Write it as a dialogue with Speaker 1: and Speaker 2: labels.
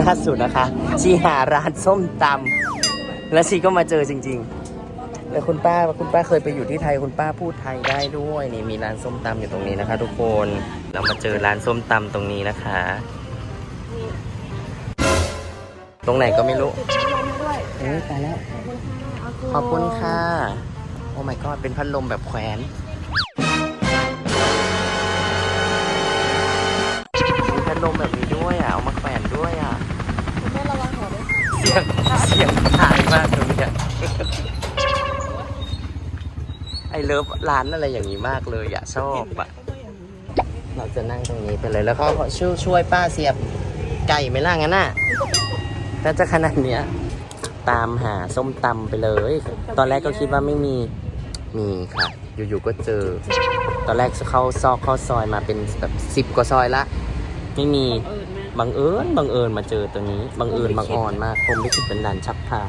Speaker 1: ล่าสุดนะคะ ชีหาร้านส้มตำแล้วชีก็มาเจอจริงๆแล้วคุณป้าคุณป้าเคยไปอยู่ที่ไทยคุณป้าพูดไทยได้ด้วยนี่มีร้านส้มตำอยู่ตรงนี้นะคะ ทุกคนเรามาเจอร้านส้มตำตรงนี้นะคะ ตรงไหนก็ไม่รู้เอ้ยตายแล้ว
Speaker 2: ขอบคุณค่ะ
Speaker 1: ขอบคุณค่ะโอ้ my god เป็นพัดลมแบบแขวนพัดลมแบบนี้ด้วยอะเอา เสียงหายมากตรงเนี้ยไอเลิฟร้านอะไรอย่างนี้มากเลยอะชอบอะเราจะนั่งตรงนี้ไปเลยแล้วก็ช่วยช่วยป้าเสียบไก่ไหม่ล่ะงั้นน่ะถ้าจะขนาดเนี้ย ตามหาส้มตำไปเลย ตอนแรกก็คิดว่าไม่มีมีค่ะ อยู่ๆก็เจอ ตอนแรกเข้าซอกเข้าซอยมาเป็นแบบสิบกว่าซอยละ ไม่มี
Speaker 2: เอิญมาก
Speaker 1: บังเอิญบังเอิญมาเจอตัวนี้ บังเอิญบังอ่อนมากผมไม่คิดเป็นด่านชักพา